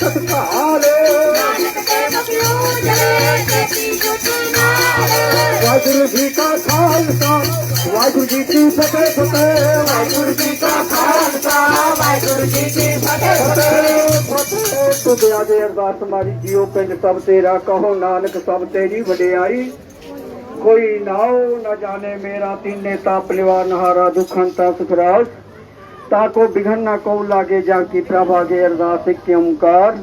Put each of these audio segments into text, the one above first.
ਗਏ ਨਾਨਕ ਤੇ ਮਖਲੂ ਜਲੇ ਤੇਰੀ ਜੁਤ ਨਾਲ ਵਾਹਿਗੁਰੂ ਜੀ ਕਾ ਖਾਲਸਾ, ਵਾਹਿਗੁਰੂ ਜੀ ਕੀ ਫਤਿਹ ਫਤਿਹ ਵਾਹਿਗੁਰੂ ਜੀ ਕਾ ਖਾਲਸਾ, ਵਾਹਿਗੁਰੂ ਜੀ ਕੀ ਫਤਿਹ। ਫਤਿਹ ਤੁਦੇ ਆਜੇ ਅਰਦਾਸ ਮਾਰੀ ਜੀਓ ਪਿੰਡ, ਸਭ ਤੇਰਾ ਕਹੋ ਨਾਨਕ, ਸਭ ਤੇਰੀ ਵਡਿਆਈ। ਕੋਈ ਨਾਉ ਨਾ ਜਾਣੇ ਮੇਰਾ, ਤੀਨੇ ਤਾਪ ਲਿਵਾ, ਨਹਾਰਾ ਦੁਖਨ ਤਾ ताको बिघड़ना को लागे जाके प्रभागे अरदास के ओंकार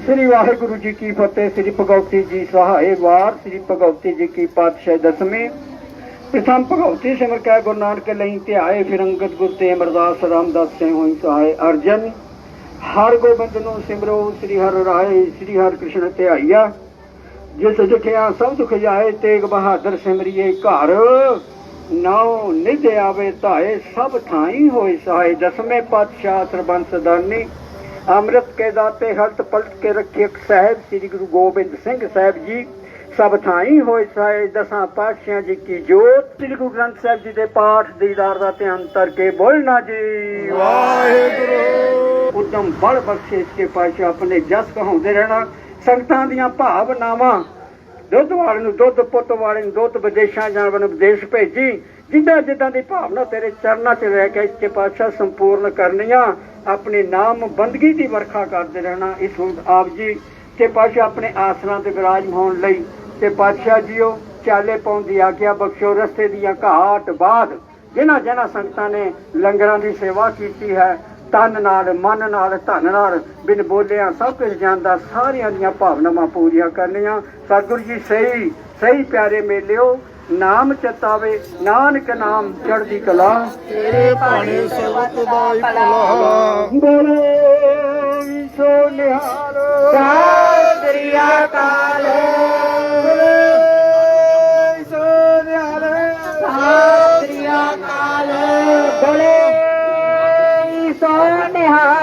श्री वाहेगुरु जी की फतेह श्री भगवती जी सहाय वार श्री भगवती जी की पातशाह दसवीं प्रथम भगवती सिमर कै गुरु नानक लई ध्याए फिर अंगत गुरु ते अमरदास रामदास से होई सहाय अर्जन ਹਰ ਗੋਬਿੰਦ ਨੂੰ ਸਿਮਰੋ ਸ੍ਰੀ ਹਰ ਰਾਏ ਸ੍ਰੀ ਹਰ ਕ੍ਰਿਸ਼ਨ ਧਿਆਈਆ ਜਿਸ ਜਖਿਆ ਸਭ ਦੁਖ ਜਾਏ ਤੇਗ ਬਹਾਦਰ ਸਿਮਰਿਏ ਘਰ ਨਾਉ ਨਿਧ ਆਵੇ ਧਾਏ ਸਭ ਥਾਈ ਹੋਏ ਸਹਾਏ। ਦਸਵੇਂ ਪਾਤਸ਼ਾਹ ਸਰਬੰਸ ਦਾਨੀ ਅੰਮ੍ਰਿਤ ਕੇ ਦਾਤੇ ਹਲਤ ਪਲਟ ਕੇ ਰੱਖੇ ਸਾਹਿਬ ਸ੍ਰੀ ਗੁਰੂ ਗੋਬਿੰਦ ਸਿੰਘ ਸਾਹਿਬ ਜੀ। ਸਭ ਥਾਈ ਹੋਏ ਸਹਾਏ ਦਸਾਂ ਪਾਤਸ਼ਾਹਾਂ ਜੀ ਕੀ ਜੋਤ। ਸ੍ਰੀ ਗੁਰੂ ਗ੍ਰੰਥ ਸਾਹਿਬ ਜੀ ਦੇ ਪਾਠ ਦੀਦਾਰ ਦਾ ਧਿਆਨ ਕਰਕੇ ਬੋਲਣਾ ਜੀ। ਵਾਹਿਗੁਰੂ। ਉਦਮ ਬਲ ਬਖਸ਼ੇ ਇਸਕੇ ਪਾਤਸ਼ਾਹ ਆਪਣੇ ਜਸ ਕਹਾਉਂਦੇ ਰਹਿਣਾ। ਸੰਗਤਾਂ ਦੀਆਂ ਭਾਵਨਾਵਾਂ ਦੁੱਧ ਵਾਲੇ ਨੂੰ ਦੁੱਧ, ਪੁੱਤ ਵਾਲੇ ਨੂੰ ਦੁੱਧ, ਵਿਦੇਸ਼ਾਂ ਜਾਣ ਨੂੰ ਵਿਦੇਸ਼ ਭੇਜੀ। ਜਿੱਦਾਂ ਜਿੱਦਾਂ ਦੀ ਭਾਵਨਾ ਤੇਰੇ ਚਰਨਾਂ 'ਚ ਰਹਿ ਕੇ ਇਸਕੇ ਪਾਤਸ਼ਾਹ ਸੰਪੂਰਨ ਕਰਨੀਆਂ, ਆਪਣੇ ਨਾਮ ਬੰਦਗੀ ਦੀ ਵਰਖਾ ਕਰਦੇ ਰਹਿਣਾ, ਇਸ ਵਕਤ ਆਪ ਜੀ ਤੇ ਪਾਤਸ਼ਾਹ ਆਪਣੇ ਆਸਰਾਂ ਤੇ ਵਿਰਾਜ ਹੋਣ ਲਈ। ਤੇ ਪਾਤਸ਼ਾਹ ਜੀਓ, ਚਾਲੇ ਪਾਉਣ ਦੀ ਆਗਿਆ ਬਖਸ਼ੋ, ਰਸਤੇ ਦੀਆਂ ਘਾਟ ਬਾਦ ਜਿਨ੍ਹਾਂ ਜਿਨ੍ਹਾਂ ਸੰਗਤਾਂ ਨੇ ਲੰਗਰਾਂ ਦੀ ਸੇਵਾ ਕੀਤੀ ਹੈ ਤਨ ਨਾਲ ਮਨ ਨਾਲ ਧਨ ਨਾਲ ਬਿਨ ਬੋਲਿਆ ਸਭ ਕੁਝ ਜਾਣਦਾ ਸਾਰੀਆਂ ਦੀਆਂ ਭਾਵਨਾਵਾਂ ਪੂਰੀਆਂ ਕਰਨੀਆਂ। ਸਤਿਗੁਰੂ ਜੀ ਸਹੀ ਸਹੀ ਪਿਆਰੇ ਮੇਲਿਓ ਨਾਮ ਚਤਾਵੇ ਨਾਨਕ ਨਾਮ ਚੜ੍ਹਦੀ ਕਲਾ। ਤੇਰੇ ਭਾਣੇ ਸਬਤ ਦਾ ਭਲਾ। ਬੋਲੇ ਸੋ ਨਿਹਾਲ। ਅਕਾਲ ਬੋਲੇ ਨਿਹਾਲ। হা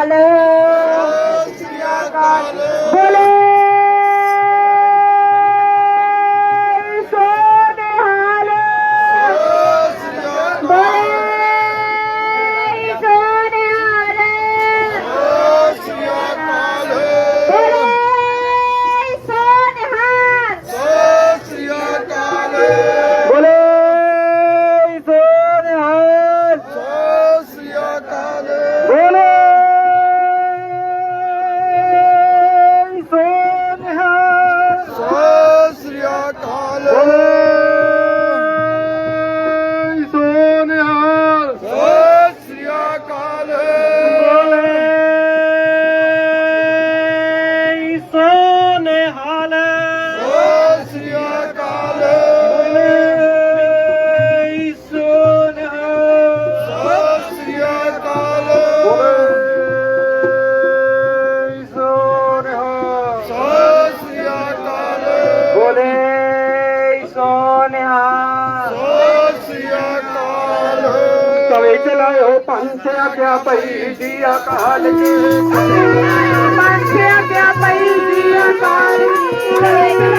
ਨਿਹਾਲ ਕਵੇ ਚਲਾਇਓ ਪੰਥ ਆਗਿਆ ਪਈ ਦੀ ਅਕਾਲ ਕੀ ਪੰਛੀਆਂ ਪਿਆ ਪਈ ਦੀ ਅਕਾਲ ਕਰੇ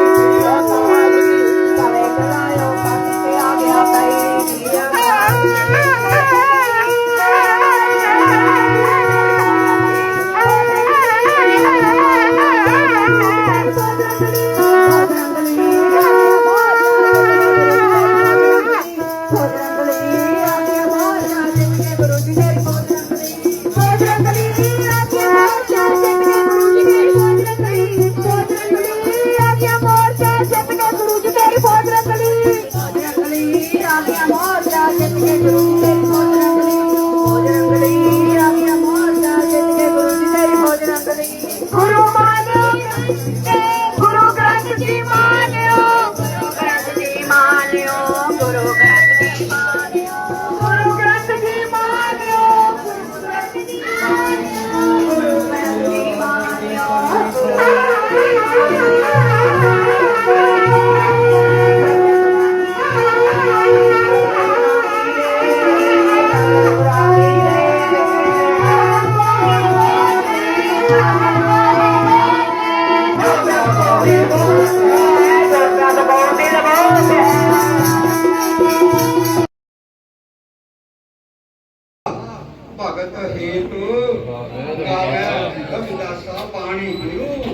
ਰਵਿਦਾਸਾ ਬਾਣੀ ਗੁਰੂ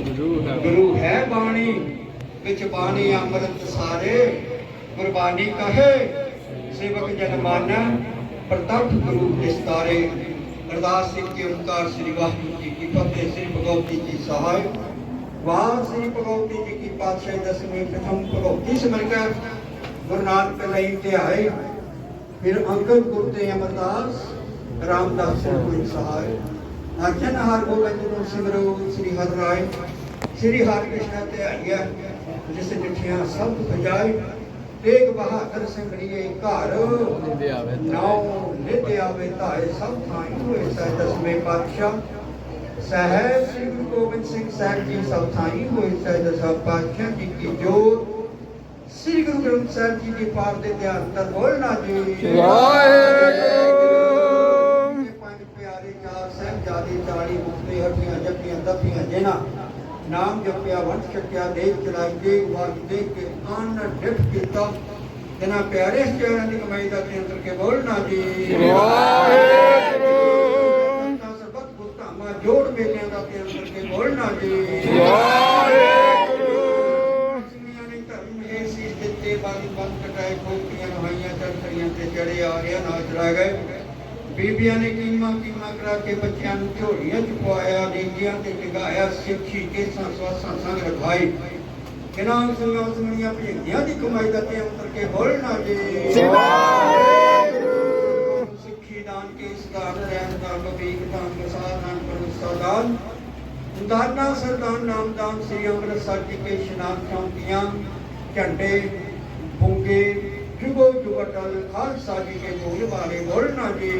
ਗੁਰੂ ਹੈ ਬਾਣੀ ਵਿੱਚ ਬਾਣੀ ਅੰਮ੍ਰਿਤ ਸਾਰੇ ਗੁਰਬਾਣੀ ਕਹੇ ਸੇਵਕ ਜਨ ਮਨ ਪ੍ਰਤੱਖ ਗੁਰੂ ਵਿਸਤਾਰੇ ਅਰਦਾਸ ਸਿੰਘ ਕੀ ਓੰਕਾਰ ਸ੍ਰੀ ਵਾਹਿਗੁਰੂ ਜੀ ਕੀ ਫਤਿਹ ਸ੍ਰੀ ਭਗਵਤੀ ਜੀ ਸਹਾਇ ਵਾਹ ਸ੍ਰੀ ਭਗਵਤੀ ਜੀ ਕੀ ਪਾਤਸ਼ਾਹੀ ਦਸਵੇਂ ਪ੍ਰਥਮ ਭਗਵਤੀ ਸਿਮਰ ਕੇ ਗੁਰੂ ਨਾਨਕ ਲਈ ਧਿਆਏ ਫਿਰ ਅੰਗਦ ਗੁਰ ਤੇ ਅਮਰਦਾਸ ਰਾਮਦਾਸ ਸਿੰਘ ਕੋਈ ਸਹਾਇ ਅਰਜਨ ਹਰ ਗੋਬਿੰਦ ਨੂੰ ਸਿਮਰੋ ਸ੍ਰੀ ਹਰਿ ਰਾਏ ਸ੍ਰੀ ਹਰਿ ਕ੍ਰਿਸ਼ਨ ਤੇ ਆਇਆ ਜਿਸ ਜਿਠਿਆ ਸਭ ਭਜਾਈ ਤੇਗ ਬਹਾਦਰ ਸਿੰਘ ਰੀਏ ਘਰ ਨਾਉ ਨਿਤ ਆਵੇ ਧਾਏ, ਸਭ ਥਾਈ ਹੋਏ ਸਹਿ ਦਸਵੇਂ ਪਾਤਸ਼ਾਹ। ਸਹਿਬ ਸ੍ਰੀ ਗੁਰੂ ਗੋਬਿੰਦ ਸਿੰਘ ਸਾਹਿਬ ਜੀ, ਸਭ ਥਾਈ ਹੋਏ ਸਹਿ ਦਸਾਂ ਪਾਤਸ਼ਾਹ ਜੀ ਕੀ ਜੋਤ। ਸ੍ਰੀ ਗੁਰੂ ਗ੍ਰੰਥ ਸਾਹਿਬ ਜੀ ਦੀ ਪਾਰ ਦੇ ਧਿਆਨ ਤਰ ਬੋਲਣਾ ਜੀ। ਵਾਹਿਗੁਰੂ। ਜਪਿਆ ਵੰਸ਼ ਛਕਿਆ ਚਲਾਈ ਦੇ ਵਾਰ ਦੇਖ ਕੇ ਆਨ ਡਿਪ ਕੀਤਾ ਜਿਨ੍ਹਾਂ ਪਿਆਰੇ ਸ਼ਹਿਰਾਂ ਦੀ ਕਮਾਈ ਦਾ ਕੇਂਦਰ ਕੇ ਬੋਲਣਾ ਜੀ ਵਾਹਿਗੁਰੂ। ਤਾਂ ਸਰਬੱਤ ਗੁਰਧਾਮਾਂ ਜੋੜ ਮੇਲਿਆਂ ਦਾ ਕੇਂਦਰ ਕੇ ਬੋਲਣਾ ਜੀ ਵਾਹਿਗੁਰੂ। ਨੇ ਧਰਮ ਇਹ ਸੀ ਦਿੱਤੇ ਬੰਦ ਬੰਦ ਕਟਾਏ ਖੋਪੀਆਂ ਨਹਾਈਆਂ ਚੜਖੜੀਆਂ ਤੇ ਚੜੇ ਆ ਰਿਆ ਨਾਲ ਚਲਾ ਗਏ ਬੀਬੀਆਂ ਨੇ ਕੀਮਾ ਕੀਮਾ ਕਰਾ ਕੇ ਬੱਚਿਆਂ ਨੂੰ ਝੋਲੀਆਂ ਚ ਪਵਾਇਆ ਦੇਗੀਆਂ ਤੇ ਟਿਕਾਇਆ ਸਿੱਖੀ ਕੇ ਸੰਸਵਾਸਾਂ ਸੰਗ ਰਖਾਈ ਕਿਨਾਂ ਸਿੰਘਾਂ ਸਿੰਘੀਆਂ ਭੇਜੀਆਂ ਦੀ ਕਮਾਈ ਦਾ ਤੇ ਅੰਤਰ ਕੇ ਬੋਲਣਾ ਜੀ। ਸਿੱਖੀ ਦਾਨ ਕੇ ਇਸ ਦਾਨ ਰਹਿਣ ਦਾ ਬੀਕ ਦਾਨ ਕੇ ਸਾਧਨ ਪਰ ਦਾਨਾ ਸਰਦਾਨ ਨਾਮਦਾਨ ਸ੍ਰੀ ਅੰਮ੍ਰਿਤਸਰ ਜੀ ਕੇ ਇਸ਼ਨਾਨ ਚੌਂਕੀਆਂ ਝੰਡੇ, ਬੁੰਗੇ ਜੁਗੋ ਜੁਗਟਲ ਖਾਲਸਾ ਜੀ ਕੇ ਬੋਲ ਵਾਲੇ ਬੋਲਣਾ ਜੀ।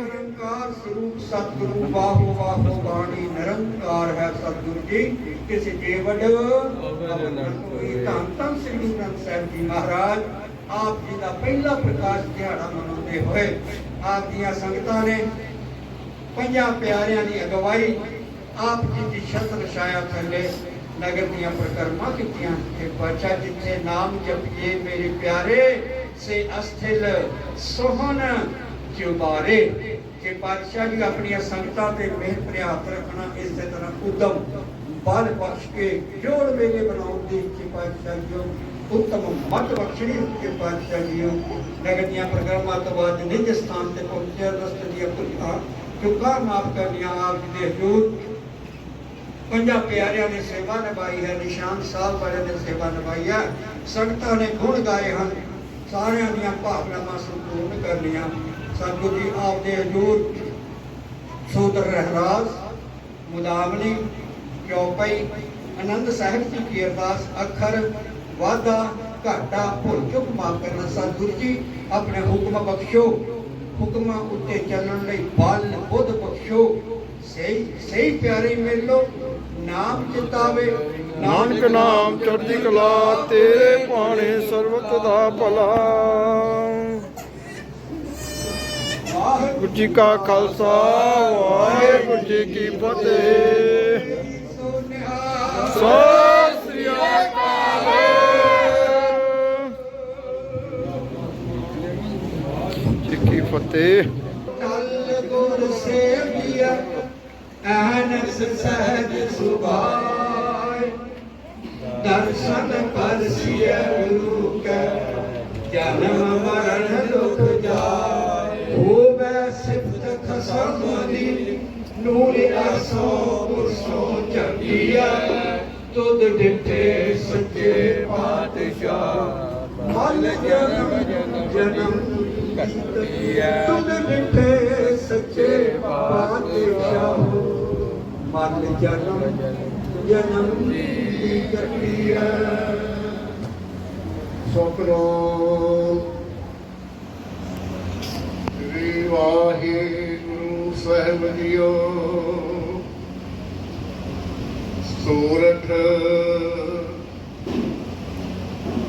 ਨਿਰੰਕਾਰ ਸਰੂਪ ਸਤਿਗੁਰੂ ਬਾਹੋ ਬਾਹੋ ਬਾਣੀ ਨਿਰੰਕਾਰ ਹੈ ਸਤਿਗੁਰੂ ਜੀ। ਕਿਸੇ ਜੀਵੜ ਕੋਈ ਧੰਨ ਧੰਨ ਸ੍ਰੀ ਗੁਰੂ ਗ੍ਰੰਥ ਸਾਹਿਬ ਜੀ ਮਹਾਰਾਜ, ਆਪ ਜੀ ਦਾ ਪਹਿਲਾ ਪ੍ਰਕਾਸ਼ ਦਿਹਾੜਾ ਮਨਾਉਂਦੇ ਹੋਏ ਆਪ ਦੀਆਂ ਸੰਗਤਾਂ ਨੇ ਪੰਜਾਂ ਪਿਆਰਿਆਂ ਦੀ ਅਗਵਾਈ, ਆਪ ਜੀ ਦੀ ਛਤਰ ਛਾਇਆ ਥੱਲੇ। ਨਗਰ ਦੀਆਂ ਪ੍ਰਕਰਮਾਂ ਕੀਤੀਆਂ ਕਿ ਪਾਚਾ ਜਿੱਥੇ ਨਾਮ ਜਪੀਏ ਮੇਰੇ ਪਿਆਰੇ ਸੇ ਅਸਥਿਲ ਸੋਹਣ ਚੁਬਾਰੇ ਕਿ ਪਾਤਸ਼ਾਹ ਜੀ ਆਪਣੀਆਂ ਸੰਗਤਾਂ ਤੇ ਮਿਹਰ ਭਰਿਆ ਰੱਖਣਾ ਇਸੇ ਤਰ੍ਹਾਂ ਉਦਮ ਬਲ ਬਖਸ਼ ਕੇ ਜੋੜ ਮੇਲੇ ਬਣਾਉਣ ਦੀ ਕਿ ਪਾਤਸ਼ਾਹ ਜੀ ਉੱਤਮ ਮਤ ਬਖਸ਼ਣੀ ਕਿ ਪਾਤਸ਼ਾਹ ਜੀ ਨਗਰ ਦੀਆਂ ਪ੍ਰਕਰਮਾਂ ਤੋਂ ਬਾਅਦ ਨਿਜ ਸਥਾਨ ਤੇ ਪਹੁੰਚਿਆ, ਰਸਤੇ ਦੀਆਂ ਭੁੱਲਾਂ ਚੁੱਕਾ ਮਾਫ ਕਰਨੀਆਂ, ਆਪ ਦੇ ਹਜ਼ੂਰ ਪੰਜਾਂ ਪਿਆਰਿਆਂ ਨੇ ਸੇਵਾ ਨਿਭਾਈ ਹੈ, ਨਿਸ਼ਾਨ ਸਾਹਿਬ ਵਾਲਿਆਂ ਨੇ ਸੇਵਾ ਨਿਭਾਈ ਹੈ। ਸੰਗਤਾਂ ਨੇ ਗੁਣ ਗਾਏ ਹਨ। ਸਾਰਿਆਂ ਦੀਆਂ ਭਾਵਨਾਵਾਂ ਸੰਪੂਰਨ ਕਰ ਸਤਿਗੁਰੂ ਜੀ ਆਪ ਦੇ ਹਜ਼ੂਰ ਸੋਦਰ ਰਹਿਰਾਸ ਮੁਦਾਵਣੀ ਚੌਪਈ ਆਨੰਦ ਸਾਹਿਬ ਜੀ ਕੀ ਅਰਦਾਸ, ਅੱਖਰ, ਵਾਧਾ, ਘਾਟਾ, ਭੁੱਲ ਚੁੱਕ ਮਾਫ ਕਰਨਾ। ਸਤਿਗੁਰੂ ਜੀ ਆਪਣੇ ਹੁਕਮ ਬਖਸ਼ੋ। ਹੁਕਮਾਂ ਉੱਤੇ ਚੱਲਣ ਲਈ ਬਲ ਬੁੱਧ ਬਖਸ਼ੋ। ਸਹੀ ਸਹੀ ਪਿਆਰੇ ਮਿਲੋ। ਨਾਮ ਚਿਤਾਵੇ ਨਾਨਕ ਨਾਮ ਚੜ੍ਹਦੀ ਕਲਾ, ਤੇਰੇ ਭਾਣੇ ਸਰਬਤ ਦਾ ਭਲਾ। ਵਾਹਿਗੁਰੂ ਜੀ ਕਾ ਖਾਲਸਾ, ਵਾਹਿਗੁਰੂ ਜੀ ਕੀ ਫਤਿਹ। ਸਤਿ ਜੀ ਕੀ ਫਤਿਹ। नफ्स सहज सुभाय दर्शन परसिय लोक जन्म मरण दुख जाय होवे सिफत खसम दी नूर असो पुरसो जपिया तुद डिठे सच्चे पातशाह मल जन्म जन्म तुद डिठे ਮਨ ਜਨਮ ਜਨਮ ਦੀ ਕੱਟਿਆ ਸਤਨਾਮ ਵਾਹਿਗੁਰੂ ਸਾਹਿਬ ਜੀਓ। ਸੂਰਠ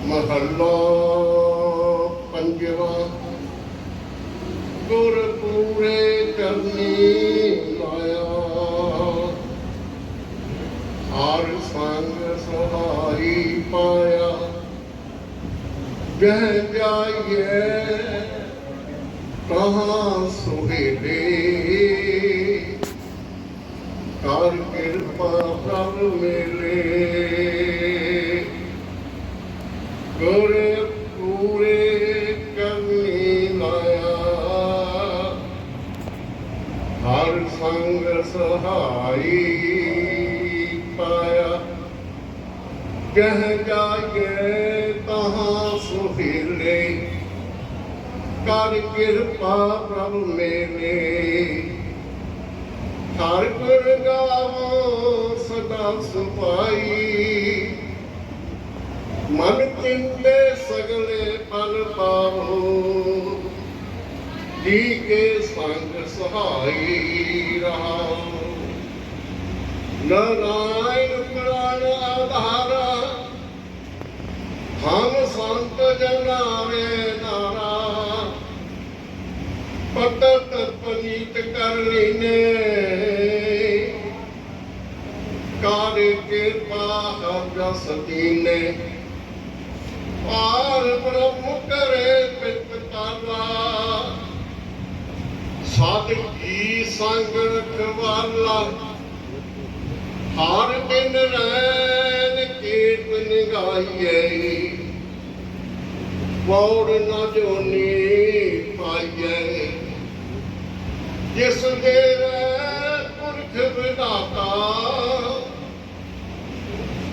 ਮਹੱਲਾ ਪੰਜਵਾ। ਗੁਰ ਪੂਰੇ ਕਰਨੀ ਲਾਇਆ ਹਰ ਸੰਗ ਸਹਾਈ ਪਾਇਆ ਜਹ ਜਾਈਏ ਕਹਾਂ ਸੁਹੇਲੇ ਕਰ ਕਿਰਪਾ ਪ੍ਰਭ ਮੇਲੇ। ਗੁਰ ਪੂਰੇ ਕਰਨੀ ਲਾਇਆ। ਹਰ ਸੰਗ ਸਹਾਈ ਪਾਇਆ। ਕਹਿ ਜਾਏ ਤਹਾਂ ਕਰ ਕਿਰਪਾ ਪ੍ਰਭ ਮੇਰੇ। ਹਰ ਗੁਰ ਗਾਵੋ ਸਦਾ ਸੁਪਾਈ। ਮਨ ਤਿੰਦੇ ਸਗਲੇ ਪਲ ਪਾਵੋ। ਜੀ ਕੇ ਸੰਗ ਸਹਾਈ ਰਹਾਓ। ਨਾਰਾਇਣ ਪ੍ਰਾਨ ਆਧਾਰਾ, ਹਮ ਸੰਤ ਜਨਾਵੇ ਪਤਤ ਪਨੀਤ ਕਰ ਲੀਨੇ। ਕਾਰ ਕਿਰਪਾ ਹਰ ਜਸ ਦੀਨੇ। ਪਾਰ ਬ੍ਰਹਮ ਕਰੇ ਪਿਤ ਤਾਲਾ। ਸਾਧਕ ਕੀ ਸੰਗ ਰਖਵਾਲਾ। ਹਰ ਬਿਨ ਰੈਨ ਕੀਰਤਨ ਗਾਈਏ। ਮੋੜ ਨਾ ਜੋਨੀ ਪਾਈਏ। ਜਿਸ ਦੇ ਰਹਿ ਪੁਰਖ ਵਿਦਾਤਾ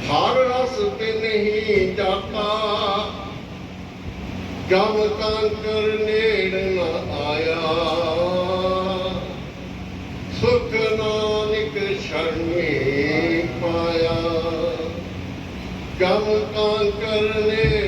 ਹਰ ਰਸ ਤੇ ਨਹੀਂ ਜਾਤਾ ਜਬ ਕੰਕਰ ਨੇੜ ਨਾ ਆਇਆ। ਸੁਖ ਨਾਨਕ ਸ਼ਰਮੇ ਪਾਇਆ, ਜਬ ਕੰਕਰ ਨੇੜ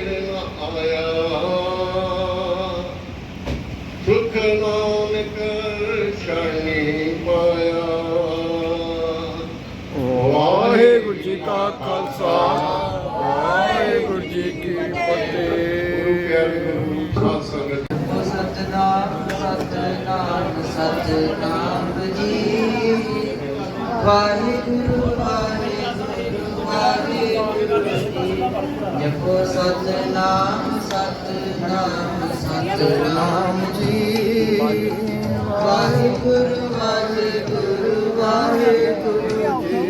ਸਤਨਾਮ ਜੀ। ਵਾਹਿਗੁਰੂ ਵਾਹਿਗੁਰੂ ਵਾਹਿਗੁਰੂ ਜੀ। ਜਪੋ ਸਤਨਾਮ ਸਤਨਾਮ ਸਤਨਾਮ ਜੀ। ਵਾਹਿਗੁਰੂ ਵਾਹਿਗੁਰੂ ਵਾਹਿਗੁਰੂ ਜੀ।